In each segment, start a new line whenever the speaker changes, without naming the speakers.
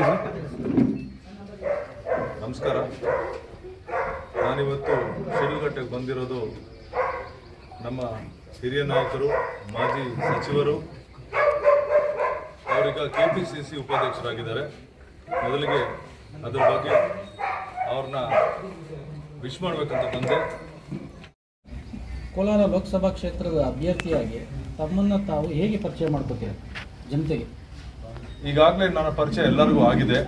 ಮಾಡಿ ಸರ್.
ನಮಸ್ಕಾರ. ನಾನಿವತ್ತು ಶಿಡ್ಲಘಟ್ಟಕ್ಕೆ ಬಂದಿರೋದು ನಮ್ಮ ಹಿರಿಯ ನಾಯಕರು ಮಾಜಿ ಸಚಿವರು. ಅವರೀಗ ಕೆ ಪಿ ಸಿ ಸಿ ಉಪಾಧ್ಯಕ್ಷರಾಗಿದ್ದಾರೆ. ಮೊದಲಿಗೆ ಅದರ ಬಗ್ಗೆ ಅವ್ರನ್ನ ವಿಶ್ ಮಾಡಬೇಕಂತ ಬಂದೆ.
ಕೋಲಾರ ಲೋಕಸಭಾ ಕ್ಷೇತ್ರದ ಅಭ್ಯರ್ಥಿಯಾಗಿ ತಮ್ಮನ್ನು ತಾವು ಹೇಗೆ ಪರಿಚಯ ಮಾಡ್ಕೋತೀರ ಜನತೆಗೆ?
ಈಗಾಗಲೇ ನನ್ನ ಪರಿಚಯ ಎಲ್ಲರಿಗೂ ಆಗಿದೆ.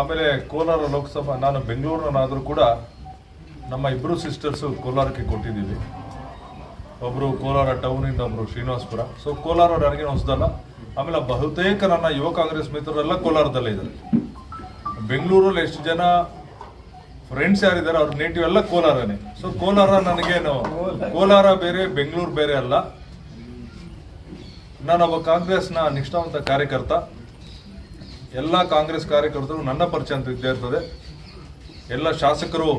ಆಮೇಲೆ ಕೋಲಾರ ಲೋಕಸಭಾ ನಾನು ಬೆಂಗಳೂರಿನಾದರೂ ಕೂಡ ನಮ್ಮ ಇಬ್ಬರು ಸಿಸ್ಟರ್ಸು ಕೋಲಾರಕ್ಕೆ ಕೊಟ್ಟಿದ್ದೀವಿ. ಒಬ್ಬರು ಕೋಲಾರ ಟೌನಿಂದ ಒಬ್ಬರು ಶ್ರೀನಿವಾಸಪುರ. ಸೊ ಕೋಲಾರ ನನಗೆ ಹೊಸದಲ್ಲ ಆಮೇಲೆ ಬಹುತೇಕ ನನ್ನ ಯುವ ಕಾಂಗ್ರೆಸ್ ಮಿತ್ರರೆಲ್ಲ ಕೋಲಾರದಲ್ಲೇ ಇದ್ದಾರೆ. ಬೆಂಗಳೂರಲ್ಲಿ ಎಷ್ಟು ಜನ ಫ್ರೆಂಡ್ಸ್ ಯಾರಿದ್ದಾರೆ ಅವ್ರ ನೇಟಿವ್ ಎಲ್ಲ ಕೋಲಾರನೇ. ಸೊ ಕೋಲಾರ ನನಗೇನು ಕೋಲಾರ ಬೇರೆ ಬೆಂಗಳೂರು ಬೇರೆ ಅಲ್ಲ. ನಾನೊಬ್ಬ ಕಾಂಗ್ರೆಸ್ನ ನಿಷ್ಠಾವಂತ ಕಾರ್ಯಕರ್ತ. ಎಲ್ಲ ಕಾಂಗ್ರೆಸ್ ಕಾರ್ಯಕರ್ತರು ನನ್ನ ಪರಿಚಯ ಅಂತ ಇದ್ದೇ ಇರ್ತದೆ. ಎಲ್ಲ ಶಾಸಕರು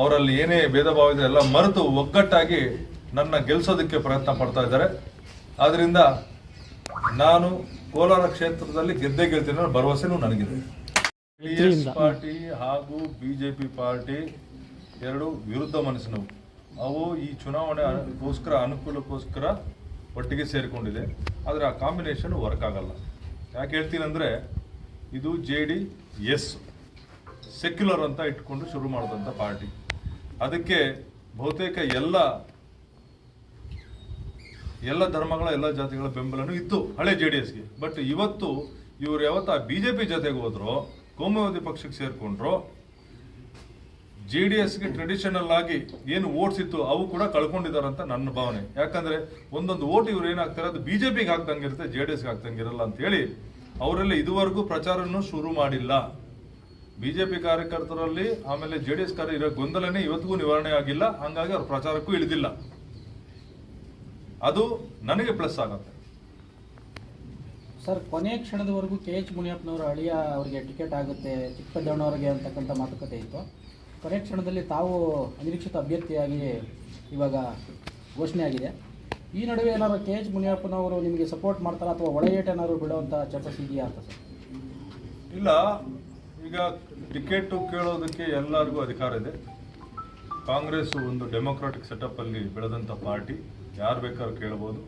ಅವರಲ್ಲಿ ಏನೇ ಭೇದ ಭಾವ ಇದೆ ಎಲ್ಲ ಮರೆತು ಒಗ್ಗಟ್ಟಾಗಿ ನನ್ನ ಗೆಲ್ಲಿಸೋದಕ್ಕೆ ಪ್ರಯತ್ನ ಪಡ್ತಾ ಇದ್ದಾರೆ. ಆದ್ದರಿಂದ ನಾನು ಕೋಲಾರ ಕ್ಷೇತ್ರದಲ್ಲಿ ಗೆದ್ದೇ ಗೆಲ್ತೀನಿ ಅನ್ನೋ ಭರವಸೆನೂ ನನಗಿದೆ. ಪಾರ್ಟಿ ಹಾಗೂ ಬಿಜೆಪಿ ಪಾರ್ಟಿ ಎರಡು ವಿರುದ್ಧ ಮನಸ್ಸಿನವು. ಅವು ಈ ಚುನಾವಣೆಗೋಸ್ಕರ ಅನುಕೂಲಕ್ಕೋಸ್ಕರ ಒಟ್ಟಿಗೆ ಸೇರಿಕೊಂಡಿದೆ. ಆದರೆ ಆ ಕಾಂಬಿನೇಷನ್ ವರ್ಕ್ ಆಗಲ್ಲ. ಯಾಕೆ ಹೇಳ್ತೀನಂದರೆ ಇದು ಜೆ ಡಿ ಎಸ್ ಸೆಕ್ಯುಲರ್ ಅಂತ ಇಟ್ಕೊಂಡು ಶುರು ಮಾಡಿದಂಥ ಪಾರ್ಟಿ ಅದಕ್ಕೆ ಬಹುತೇಕ ಎಲ್ಲ ಎಲ್ಲ ಧರ್ಮಗಳ, ಎಲ್ಲ ಜಾತಿಗಳ ಬೆಂಬಲನೂ ಇತ್ತು ಹಳೆ ಜೆ ಡಿ ಎಸ್ಗೆ ಬಟ್ ಇವತ್ತು ಇವರು ಯಾವತ್ತ ಬಿ ಜೆ ಪಿ ಜೊತೆಗೆ ಹೋದ್ರೋ, ಕೋಮುವಾದಿ ಪಕ್ಷಕ್ಕೆ ಸೇರ್ಕೊಂಡ್ರು ಜೆ ಡಿ ಎಸ್ಗೆ ಟ್ರೆಡಿಷನಲ್ ಆಗಿ ಏನು ಓಟ್ಸ್ ಇತ್ತು, ಅವು ಕೂಡ ಕಳ್ಕೊಂಡಿದ್ದಾರೆ ಅಂತ ನನ್ನ ಭಾವನೆ. ಯಾಕಂದ್ರೆ ಒಂದೊಂದು ಓಟ್ ಇವ್ರು ಏನಾಗ್ತಾರೆ ಅದು ಬಿಜೆಪಿಗೆ ಹಾಕ್ದಂಗಿರುತ್ತೆ ಜೆ ಡಿ ಎಸ್ಗೆ ಹಾಕ್ದಂಗಿರಲ್ಲ ಅಂತ ಹೇಳಿ ಅವರೆಲ್ಲ ಇದುವರೆಗೂ ಪ್ರಚಾರನೂ ಶುರು ಮಾಡಿಲ್ಲ. ಬಿಜೆಪಿ ಕಾರ್ಯಕರ್ತರಲ್ಲಿ ಆಮೇಲೆ ಜೆ ಡಿ ಎಸ್ ಕಾರ್ಯ ಇರೋ ಗೊಂದಲನೇ ಇವತ್ತಿಗೂ ನಿವಾರಣೆ ಆಗಿಲ್ಲ, ಹಂಗಾಗಿ ಅವ್ರ ಪ್ರಚಾರಕ್ಕೂ ಇಳಿದಿಲ್ಲ. ಅದು ನನಗೆ ಪ್ಲಸ್ ಆಗುತ್ತೆ.
ಸರ್, ಕೊನೆಯ ಕ್ಷಣದವರೆಗೂ ಕೆ ಎಚ್ ಮುನಿಯಪ್ಪನವರು ಅಳಿಯ ಅವರಿಗೆ ಟಿಕೆಟ್ ಆಗುತ್ತೆ ಚಿಕ್ಕಪೇಟೆಯವರಿಗೆ ಅಂತಕ್ಕಂಥ ಮಾತುಕತೆ ಇತ್ತು. ಕೊನೆಯ ಕ್ಷಣದಲ್ಲಿ ತಾವು ಅನಿರೀಕ್ಷಿತ ಅಭ್ಯರ್ಥಿಯಾಗಿ ಇವಾಗ ಘೋಷಣೆ ಆಗಿದೆ. ಈ ನಡುವೆ ಏನಾದ್ರು ಕೆ ಎಚ್ ಮುನಿಯಪ್ಪನವರು ನಿಮಗೆ ಸಪೋರ್ಟ್ ಮಾಡ್ತಾರಾ ಅಥವಾ ಒಳಗೇಟ್ ಏನಾದ್ರು ಬಿಡುವಂಥ ಚರ್ಚೆ ಇದೆಯಾ ಅಂತ
ಇಲ್ಲ. ಈಗ ಟಿಕೆಟ್ ಕೇಳೋದಕ್ಕೆ ಎಲ್ಲರಿಗೂ ಅಧಿಕಾರ ಇದೆ. ಕಾಂಗ್ರೆಸ್ ಒಂದು ಡೆಮೊಕ್ರಾಟಿಕ್ ಸೆಟಪ್ ಅಲ್ಲಿ ಬೆಳೆದಂಥ ಪಾರ್ಟಿ. ಯಾರು ಬೇಕಾದ್ರೂ ಕೇಳ್ಬೋದು.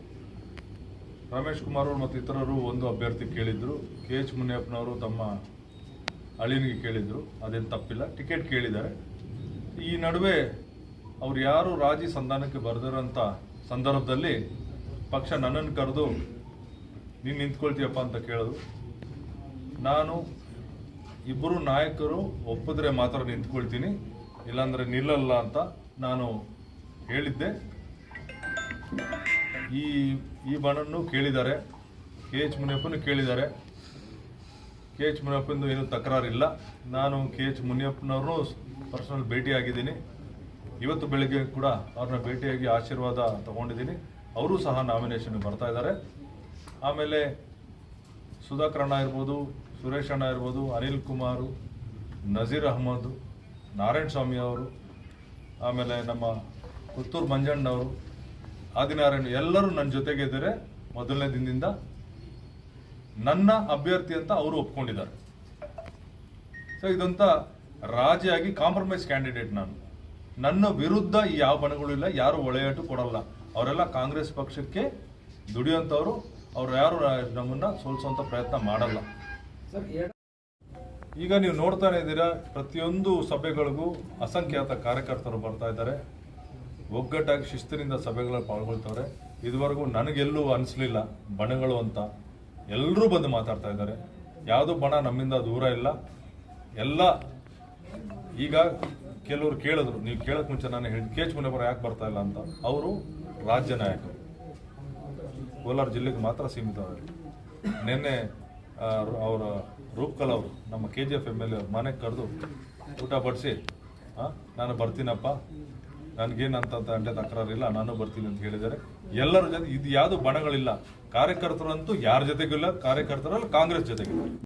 ರಮೇಶ್ ಕುಮಾರ್ ಅವರು ಮತ್ತು ಇತರರು ಒಂದು ಅಭ್ಯರ್ಥಿ ಕೇಳಿದ್ರು. ಕೆ ಎಚ್ ಮುನಿಯಪ್ಪನವರು ತಮ್ಮ ಅಳಿನಿಗೆ ಕೇಳಿದ್ರು, ಅದೇನು ತಪ್ಪಿಲ್ಲ, ಟಿಕೆಟ್ ಕೇಳಿದ್ದಾರೆ. ಈ ನಡುವೆ ಅವ್ರು ಯಾರು ರಾಜಿ ಸಂಧಾನಕ್ಕೆ ಬರೆದಿರೋಂಥ ಸಂದರ್ಭದಲ್ಲಿ ಪಕ್ಷ ನನ್ನನ್ನು ಕರೆದು, ನೀನು ನಿಂತ್ಕೊಳ್ತೀಯಪ್ಪ ಅಂತ ಕೇಳಿದ್ರು. ನಾನು ಇಬ್ಬರು ನಾಯಕರು ಒಪ್ಪಿದ್ರೆ ಮಾತ್ರ ನಿಂತ್ಕೊಳ್ತೀನಿ, ಇಲ್ಲಾಂದರೆ ನಿಲ್ಲಲ್ಲ ಅಂತ ನಾನು ಹೇಳಿದ್ದೆ. ಈ ಈ ಬಣನ್ನು ಕೇಳಿದ್ದಾರೆ, ಕೆ ಎಚ್ ಮುನಿಯಪ್ಪನು ಕೇಳಿದ್ದಾರೆ. ಕೆ ಎಚ್ ಮುನಿಯಪ್ಪಂದು ಏನು ತಕರಾರಿಲ್ಲ. ನಾನು ಕೆ ಎಚ್ ಮುನಿಯಪ್ಪನವ್ರನ್ನು ಪರ್ಸನಲ್ ಭೇಟಿಯಾಗಿದ್ದೀನಿ. ಇವತ್ತು ಬೆಳಗ್ಗೆ ಕೂಡ ಅವ್ರನ್ನ ಭೇಟಿಯಾಗಿ ಆಶೀರ್ವಾದ ತಗೊಂಡಿದ್ದೀನಿ. ಅವರು ಸಹ ನಾಮಿನೇಷನ್ ಬರ್ತಾ ಇದ್ದಾರೆ. ಆಮೇಲೆ ಸುಧಾಕರ್ ಅಣ್ಣ ಇರ್ಬೋದು, ಸುರೇಶ್ ಅಣ್ಣ ಇರ್ಬೋದು, ಅನಿಲ್ ಕುಮಾರು, ನಜೀರ್ ಅಹಮದ್, ನಾರಾಯಣ ಸ್ವಾಮಿ ಅವರು, ಆಮೇಲೆ ನಮ್ಮ ಪುತ್ತೂರು ಮಂಜಣ್ಣವರು, ಆದಿನಾರಾಯಣ ಎಲ್ಲರೂ ನನ್ನ ಜೊತೆಗೆ ಇದ್ದಾರೆ ಮೊದಲನೇ ದಿನದಿಂದ. ನನ್ನ ಅಭ್ಯರ್ಥಿ ಅಂತ ಅವರು ಒಪ್ಕೊಂಡಿದ್ದಾರೆ. ಸೊ ಇದಂತ ರಾಜಿಯಾಗಿ ಕಾಂಪ್ರಮೈಸ್ ಕ್ಯಾಂಡಿಡೇಟ್ ನಾನು. ನನ್ನ ವಿರುದ್ಧ ಯಾವ ಬಣಗಳು ಇಲ್ಲ ಯಾರು ಒಳೆಯಾಟು ಕೊಡಲ್ಲ. ಅವರೆಲ್ಲ ಕಾಂಗ್ರೆಸ್ ಪಕ್ಷಕ್ಕೆ ದುಡಿಯುವಂಥವ್ರು ಅವ್ರು ಯಾರು ನಮ್ಮನ್ನ ಸೋಲ್ಸುವಂತ ಪ್ರಯತ್ನ ಮಾಡಲ್ಲ. ಈಗ ನೀವು ನೋಡ್ತಾನೆ ಇದ್ದೀರಾ ಪ್ರತಿಯೊಂದು ಸಭೆಗಳಿಗೂ ಅಸಂಖ್ಯಾತ ಕಾರ್ಯಕರ್ತರು ಬರ್ತಾ ಇದ್ದಾರೆ. ಒಗ್ಗಟ್ಟಾಗಿ ಶಿಸ್ತಿನಿಂದ ಸಭೆಗಳಲ್ಲಿ ಪಾಲ್ಗೊಳ್ತವ್ರೆ. ಇದುವರೆಗೂ ನನಗೆಲ್ಲೂ ಅನಿಸ್ಲಿಲ್ಲ ಬಣಗಳು ಅಂತ. ಎಲ್ಲರೂ ಬಂದು ಮಾತಾಡ್ತಾ ಇದ್ದಾರೆ. ಯಾವುದು ಬಣ ನಮ್ಮಿಂದ ದೂರ ಇಲ್ಲ. ಎಲ್ಲ ಈಗ ಕೆಲವರು ಕೇಳಿದ್ರು. ನೀವು ಕೇಳಕ್ ಮುಂಚೆ ನಾನು ಹೇಳಿ, ಕೆ ಎಚ್ ಮುನಿಯಪ್ಪರು ಯಾಕೆ ಬರ್ತಾ ಇಲ್ಲ ಅಂತ. ಅವರು ರಾಜ್ಯ ನಾಯಕರು. ಕೋಲಾರ ಜಿಲ್ಲೆಗೆ ಮಾತ್ರ ಸೀಮಿತ ಅವರು ನಿನ್ನೆ ಅವರ ರೂಪ್ಕಲ್ ಅವರು, ನಮ್ಮ K G F M L A ಮನೆಗೆ ಕರೆದು ಊಟ ಬಡಿಸಿ ನಾನು ಬರ್ತೀನಪ್ಪ. ನನಗೇನಂತ ಅಂಟೆ ತಕರಾರಿಲ್ಲ, ನಾನು ಬರ್ತೀನಿ ಅಂತ ಹೇಳಿದ್ದಾರೆ. ಎಲ್ಲರ ಜೊತೆ ಇದು ಯಾವುದು ಬಣಗಳಿಲ್ಲ. ಕಾರ್ಯಕರ್ತರಂತೂ ಯಾರ ಜೊತೆಗಿಲ್ಲ ಕಾರ್ಯಕರ್ತರಲ್ಲಿ ಕಾಂಗ್ರೆಸ್ ಜೊತೆಗಿಲ್ಲ